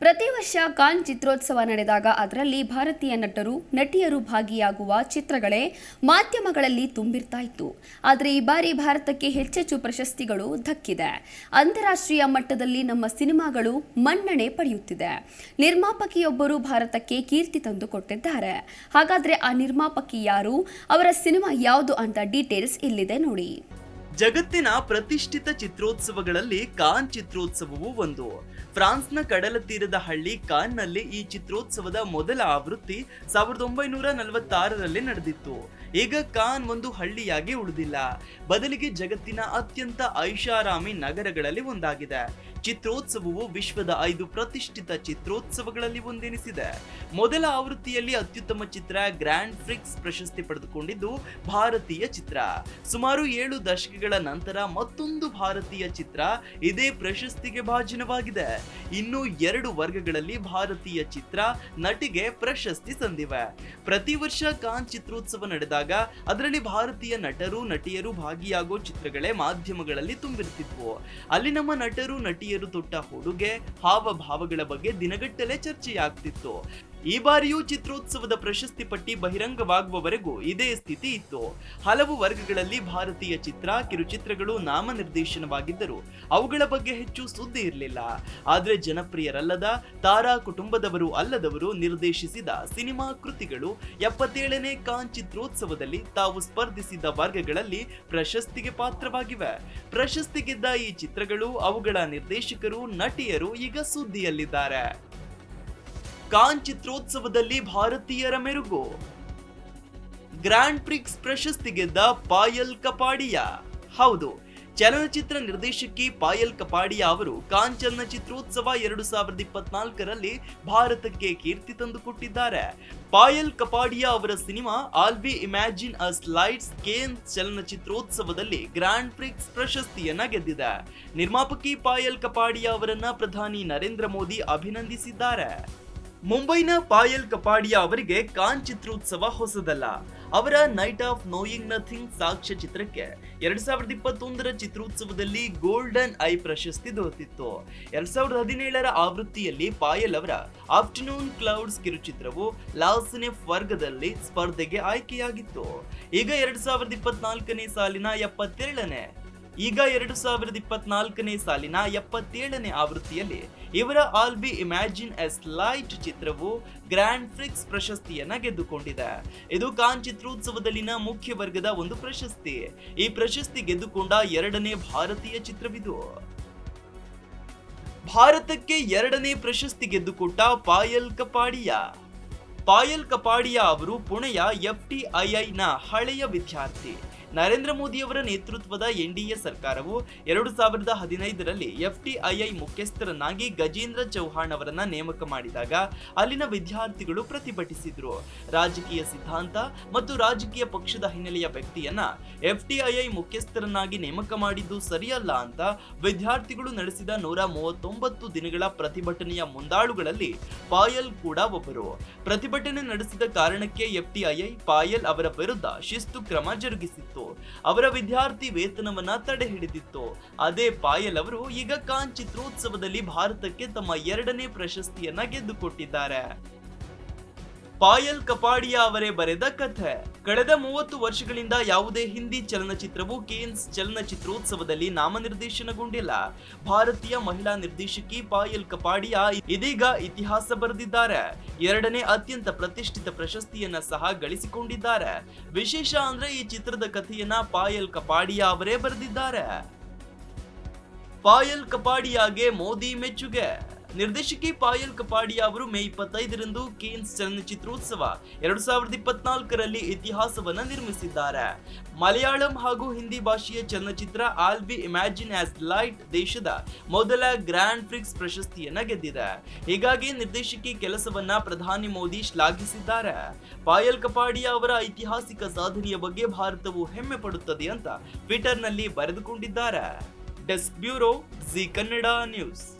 ಪ್ರತಿ ವರ್ಷ ಕಾನ್ ಚಿತ್ರೋತ್ಸವ ನಡೆದಾಗ ಅದರಲ್ಲಿ ಭಾರತೀಯ ನಟರು, ನಟಿಯರು ಭಾಗಿಯಾಗುವ ಚಿತ್ರಗಳೇ ಮಾಧ್ಯಮಗಳಲ್ಲಿ ತುಂಬಿರ್ತಾ ಇತ್ತು. ಆದರೆ ಈ ಬಾರಿ ಭಾರತಕ್ಕೆ ಹೆಚ್ಚೆಚ್ಚು ಪ್ರಶಸ್ತಿಗಳು ದಕ್ಕಿದೆ. ಅಂತಾರಾಷ್ಟ್ರೀಯ ಮಟ್ಟದಲ್ಲಿ ನಮ್ಮ ಸಿನಿಮಾಗಳು ಮನ್ನಣೆ ಪಡೆಯುತ್ತಿದೆ. ನಿರ್ಮಾಪಕಿಯೊಬ್ಬರು ಭಾರತಕ್ಕೆ ಕೀರ್ತಿ ತಂದು ಕೊಟ್ಟಿದ್ದಾರೆ ಹಾಗಾದರೆ ಆ ನಿರ್ಮಾಪಕಿ ಯಾರು? ಅವರ ಸಿನಿಮಾ ಯಾವುದು ಅಂತ ಡೀಟೇಲ್ಸ್ ಇಲ್ಲಿದೆ ನೋಡಿ. ಜಗತ್ತಿನ ಪ್ರತಿಷ್ಠಿತ ಚಿತ್ರೋತ್ಸವಗಳಲ್ಲಿ ಕಾನ್ ಚಿತ್ರೋತ್ಸವವು ಒಂದು. ಫ್ರಾನ್ಸ್ನ ಕಡಲ ತೀರದ ಹಳ್ಳಿ ಕಾನ್ನಲ್ಲಿ ಈ ಚಿತ್ರೋತ್ಸವದ ಮೊದಲ ಆವೃತ್ತಿ ಸಾವಿರದ ಒಂಬೈನೂರ ನಲವತ್ತಾರರಲ್ಲಿ ನಡೆದಿತ್ತು. ಈಗ ಕಾನ್ ಒಂದು ಹಳ್ಳಿಯಾಗಿ ಉಳಿದಿಲ್ಲ. ಬದಲಿಗೆ ಜಗತ್ತಿನ ಅತ್ಯಂತ ಐಷಾರಾಮಿ ನಗರಗಳಲ್ಲಿ ಒಂದಾಗಿದೆ. ಚಿತ್ರೋತ್ಸವವು ವಿಶ್ವದ ಐದು ಪ್ರತಿಷ್ಠಿತ ಚಿತ್ರೋತ್ಸವಗಳಲ್ಲಿ ಒಂದೆನಿಸಿದೆ. ಮೊದಲ ಆವೃತ್ತಿಯಲ್ಲಿ ಅತ್ಯುತ್ತಮ ಚಿತ್ರ ಗ್ರ್ಯಾಂಡ್ ಫ್ರಿಕ್ಸ್ ಪ್ರಶಸ್ತಿ ಪಡೆದುಕೊಂಡಿದ್ದು ಭಾರತೀಯ ಚಿತ್ರ. ಸುಮಾರು ಏಳು ದಶಕಗಳ ನಂತರ ಮತ್ತೊಂದು ಭಾರತೀಯ ಚಿತ್ರ ಇದೇ ಪ್ರಶಸ್ತಿಗೆ ಭಾಜನವಾಗಿದೆ. ಇನ್ನು ಎರಡು ವರ್ಗಗಳಲ್ಲಿ ಭಾರತೀಯ ಚಿತ್ರ ನಟಿಗೆ ಪ್ರಶಸ್ತಿ ಸಂದಿವೆ. ಪ್ರತಿ ವರ್ಷ ಕಾನ್ ಚಿತ್ರೋತ್ಸವ ನಡೆದಾಗ ಅದರಲ್ಲಿ ಭಾರತೀಯ ನಟರು, ನಟಿಯರು ಭಾಗಿಯಾಗೋ ಚಿತ್ರಗಳೇ ಮಾಧ್ಯಮಗಳಲ್ಲಿ ತುಂಬಿರ್ತಿದ್ವು ಅಲ್ಲಿ ನಮ್ಮ ನಟರು, ನಟಿಯರು ತೊಟ್ಟ ಹುಡುಗೆ, ಹಾವಭಾವಗಳ ಬಗ್ಗೆ ದಿನಗಟ್ಟಲೆ ಚರ್ಚೆಯಾಗ್ತಿತ್ತು. ಈ ಬಾರಿಯೂ ಚಿತ್ರೋತ್ಸವದ ಪ್ರಶಸ್ತಿ ಪಟ್ಟಿ ಬಹಿರಂಗವಾಗುವವರೆಗೂ ಇದೇ ಸ್ಥಿತಿ ಇತ್ತು. ಹಲವು ವರ್ಗಗಳಲ್ಲಿ ಭಾರತೀಯ ಚಿತ್ರ, ಕಿರುಚಿತ್ರಗಳು ನಾಮನಿರ್ದೇಶನವಾಗಿದ್ದರು ಅವುಗಳ ಬಗ್ಗೆ ಹೆಚ್ಚು ಸುದ್ದಿ ಇರಲಿಲ್ಲ. ಆದರೆ ಜನಪ್ರಿಯರಲ್ಲದ ತಾರಾ ಕುಟುಂಬದವರು ಅಲ್ಲದವರು ನಿರ್ದೇಶಿಸಿದ ಸಿನಿಮಾ ಕೃತಿಗಳು ಎಪ್ಪತ್ತೇಳನೇ ಕಾನ್ ಚಿತ್ರೋತ್ಸವದಲ್ಲಿ ತಾವು ಸ್ಪರ್ಧಿಸಿದ ವರ್ಗಗಳಲ್ಲಿ ಪ್ರಶಸ್ತಿಗೆ ಪಾತ್ರವಾಗಿವೆ. ಪ್ರಶಸ್ತಿ ಗೆದ್ದ ಈ ಚಿತ್ರಗಳು ಅವುಗಳ ನಿರ್ದೇಶಕರು, ನಟಿಯರು ಈಗ ಸುದ್ದಿಯಲ್ಲಿದ್ದಾರೆ. ಕಾನ್ ಚಿತ್ರೋತ್ಸವದಲ್ಲಿ ಭಾರತೀಯರ ಮೆರುಗು. ಗ್ರ್ಯಾಂಡ್ ಪ್ರಿಕ್ಸ್ ಪ್ರಶಸ್ತಿ ಗೆದ್ದ ಪಾಯಲ್ ಕಪಾಡಿಯಾ. ಹೌದು, ಚಲನಚಿತ್ರ ನಿರ್ದೇಶಕಿ ಪಾಯಲ್ ಕಪಾಡಿಯಾ ಅವರು ಕಾನ್ ಚಲನಚಿತ್ರೋತ್ಸವ ಎರಡು ಸಾವಿರದ ಇಪ್ಪತ್ನಾಲ್ಕರಲ್ಲಿ ಭಾರತಕ್ಕೆ ಕೀರ್ತಿ ತಂದುಕೊಟ್ಟಿದ್ದಾರೆ. ಪಾಯಲ್ ಕಪಾಡಿಯಾ ಅವರ cinema all we imagine as light Cannes ಚಲನಚಿತ್ರೋತ್ಸವದಲ್ಲಿ grand Prix ಪ್ರಶಸ್ತಿಯನ್ನ ಗೆದ್ದಿದೆ. ನಿರ್ಮಾಪಕಿ ಪಾಯಲ್ ಕಪಾಡಿಯಾ ಅವರನ್ನ ಪ್ರಧಾನಿ ನರೇಂದ್ರ ಮೋದಿ ಅಭಿನಂದಿಸಿದ್ದಾರೆ. ಮುಂಬೈನ ಪಾಯಲ್ ಕಪಾಡಿಯಾ ಅವರಿಗೆ ಕಾನ್ ಚಿತ್ರೋತ್ಸವ ಹೊಸದಲ್ಲ. ಅವರ ನೈಟ್ ಆಫ್ ನೋಯಿಂಗ್ ನಥಿಂಗ್ ಸಾಕ್ಷ್ಯ ಚಿತ್ರಕ್ಕೆ ಎರಡ್ ಸಾವಿರದ ಇಪ್ಪತ್ತೊಂದರ ಚಿತ್ರೋತ್ಸವದಲ್ಲಿ ಗೋಲ್ಡನ್ ಐ ಪ್ರಶಸ್ತಿ ದೊರೆತಿತ್ತು. ಎರಡ್ ಸಾವಿರದ ಹದಿನೇಳರ ಆವೃತ್ತಿಯಲ್ಲಿ ಪಾಯಲ್ ಅವರ ಆಫ್ಟರ್ನೂನ್ ಕ್ಲೌಡ್ಸ್ ಕಿರುಚಿತ್ರವು ಲಾಸ್ನೆ ವರ್ಗದಲ್ಲಿ ಸ್ಪರ್ಧೆಗೆ ಆಯ್ಕೆಯಾಗಿತ್ತು. ಈಗ ಎರಡ್ ಸಾವಿರದ ಇಪ್ಪತ್ನಾಲ್ಕನೇ ಸಾಲಿನ ಎಪ್ಪತ್ತೇಳನೇ ಈಗ ಎರಡು ಸಾವಿರದ ಇಪ್ಪತ್ನಾಲ್ಕನೇ ಸಾಲಿನ ಎಪ್ಪತ್ತೇಳನೇ ಆವೃತ್ತಿಯಲ್ಲಿ ಇವರ all we imagine as light ಚಿತ್ರವು ಗ್ರ್ಯಾಂಡ್ ಫ್ರಿಕ್ಸ್ ಪ್ರಶಸ್ತಿಯನ್ನ ಗೆದ್ದುಕೊಂಡಿದೆ. ಇದು ಕಾನ್ ಚಿತ್ರೋತ್ಸವದಲ್ಲಿನ ಮುಖ್ಯ ವರ್ಗದ ಒಂದು ಪ್ರಶಸ್ತಿ. ಈ ಪ್ರಶಸ್ತಿ ಗೆದ್ದುಕೊಂಡ ಎರಡನೇ ಭಾರತೀಯ ಚಿತ್ರವಿದು. ಭಾರತಕ್ಕೆ ಎರಡನೇ ಪ್ರಶಸ್ತಿ ಗೆದ್ದುಕೊಟ್ಟ ಪಾಯಲ್ ಕಪಾಡಿಯಾ. ಪಾಯಲ್ ಕಪಾಡಿಯಾ ಅವರು ಪುಣೆಯ ಎಫ್ಟಿಐಐನ ಹಳೆಯ ವಿದ್ಯಾರ್ಥಿ. ನರೇಂದ್ರ ಮೋದಿಯವರ ನೇತೃತ್ವದ ಎನ್ಡಿಎ ಸರ್ಕಾರವು ಎರಡು ಸಾವಿರದ ಹದಿನೈದರಲ್ಲಿ ಎಫ್ಟಿಐಐ ಮುಖ್ಯಸ್ಥರನ್ನಾಗಿ ಗಜೇಂದ್ರ ಚೌಹಾಣ್ ಅವರನ್ನ ನೇಮಕ ಮಾಡಿದಾಗ ಅಲ್ಲಿನ ವಿದ್ಯಾರ್ಥಿಗಳು ಪ್ರತಿಭಟಿಸಿದ್ರು. ರಾಜಕೀಯ ಸಿದ್ಧಾಂತ ಮತ್ತು ರಾಜಕೀಯ ಪಕ್ಷದ ಹಿನ್ನೆಲೆಯ ವ್ಯಕ್ತಿಯನ್ನ ಎಫ್ಟಿಐಐ ಮುಖ್ಯಸ್ಥರನ್ನಾಗಿ ನೇಮಕ ಮಾಡಿದ್ದು ಸರಿಯಲ್ಲ ಅಂತ ವಿದ್ಯಾರ್ಥಿಗಳು ನಡೆಸಿದ ನೂರ ಮೂವತ್ತೊಂಬತ್ತು ದಿನಗಳ ಪ್ರತಿಭಟನೆಯ ಮುಂದಾಳುಗಳಲ್ಲಿ ಪಾಯಲ್ ಕೂಡ ಒಬ್ಬರು. ಪ್ರತಿಭಟನೆ ನಡೆಸಿದ ಕಾರಣಕ್ಕೆ ಎಫ್ಟಿಐಐ ಪಾಯಲ್ ಅವರ ವಿರುದ್ಧ ಶಿಸ್ತು ಕ್ರಮ ಜರುಗಿಸಿತ್ತು. ಅವರ ವಿದ್ಯಾರ್ಥಿ ವೇತನವನ್ನ ತಡೆ ಹಿಡಿದಿತ್ತು. ಅದೇ ಪಾಯಲ್ ಅವರು ಈಗ ಕಾನ್ ಚಿತ್ರೋತ್ಸವದಲ್ಲಿ ಭಾರತಕ್ಕೆ ತಮ್ಮ ಎರಡನೇ ಪ್ರಶಸ್ತಿಯನ್ನ ಗೆದ್ದುಕೊಟ್ಟಿದ್ದಾರೆ. ಪಾಯಲ್ ಕಪಾಡಿಯಾ ಅವರೇ ಬರೆದ ಕಥೆ. ಕಳೆದ ಮೂವತ್ತು ವರ್ಷಗಳಿಂದ ಯಾವುದೇ ಹಿಂದಿ ಚಲನಚಿತ್ರವು ಕೇನ್ಸ್ ಚಲನಚಿತ್ರೋತ್ಸವದಲ್ಲಿ ನಾಮನಿರ್ದೇಶನಗೊಂಡಿಲ್ಲ. ಭಾರತೀಯ ಮಹಿಳಾ ನಿರ್ದೇಶಕಿ ಪಾಯಲ್ ಕಪಾಡಿಯಾ ಇದೀಗ ಇತಿಹಾಸ ಬರೆದಿದ್ದಾರೆ. ಎರಡನೇ ಅತ್ಯಂತ ಪ್ರತಿಷ್ಠಿತ ಪ್ರಶಸ್ತಿಯನ್ನ ಸಹ ಗಳಿಸಿಕೊಂಡಿದ್ದಾರೆ. ವಿಶೇಷ ಅಂದ್ರೆ ಈ ಚಿತ್ರದ ಕಥೆಯನ್ನ ಪಾಯಲ್ ಕಪಾಡಿಯಾ ಅವರೇ ಬರೆದಿದ್ದಾರೆ. ಪಾಯಲ್ ಕಪಾಡಿಯಾಗೆ ಮೋದಿ ಮೆಚ್ಚುಗೆ. ನಿರ್ದೇಶಕಿ ಪಾಯಲ್ ಕಪಾಡಿಯಾ ಅವರು ಮೇ ಇಪ್ಪತ್ತೈದರಂದು ಕೇನ್ಸ್ ಚಲನಚಿತ್ರೋತ್ಸವ ಎರಡು ಸಾವಿರದ ಇಪ್ಪತ್ನಾಲ್ಕರಲ್ಲಿ ಇತಿಹಾಸವನ್ನು ನಿರ್ಮಿಸಿದ್ದಾರೆ. ಮಲಯಾಳಂ ಹಾಗೂ ಹಿಂದಿ ಭಾಷೆಯ ಚಲನಚಿತ್ರ all we imagine as light ದೇಶದ ಮೊದಲ ಗ್ರ್ಯಾಂಡ್ ಫ್ರಿಕ್ಸ್ ಪ್ರಶಸ್ತಿಯನ್ನ ಗೆದ್ದಿದೆ. ಹೀಗಾಗಿ ನಿರ್ದೇಶಕಿ ಕೆಲಸವನ್ನ ಪ್ರಧಾನಿ ಮೋದಿ ಶ್ಲಾಘಿಸಿದ್ದಾರೆ. ಪಾಯಲ್ ಕಪಾಡಿಯಾ ಅವರ ಐತಿಹಾಸಿಕ ಸಾಧನೆಯ ಬಗ್ಗೆ ಭಾರತವು ಹೆಮ್ಮೆ ಪಡುತ್ತದೆ ಅಂತ ಟ್ವಿಟರ್ನಲ್ಲಿ ಬರೆದುಕೊಂಡಿದ್ದಾರೆ. Desk bureau Zee Kannada news.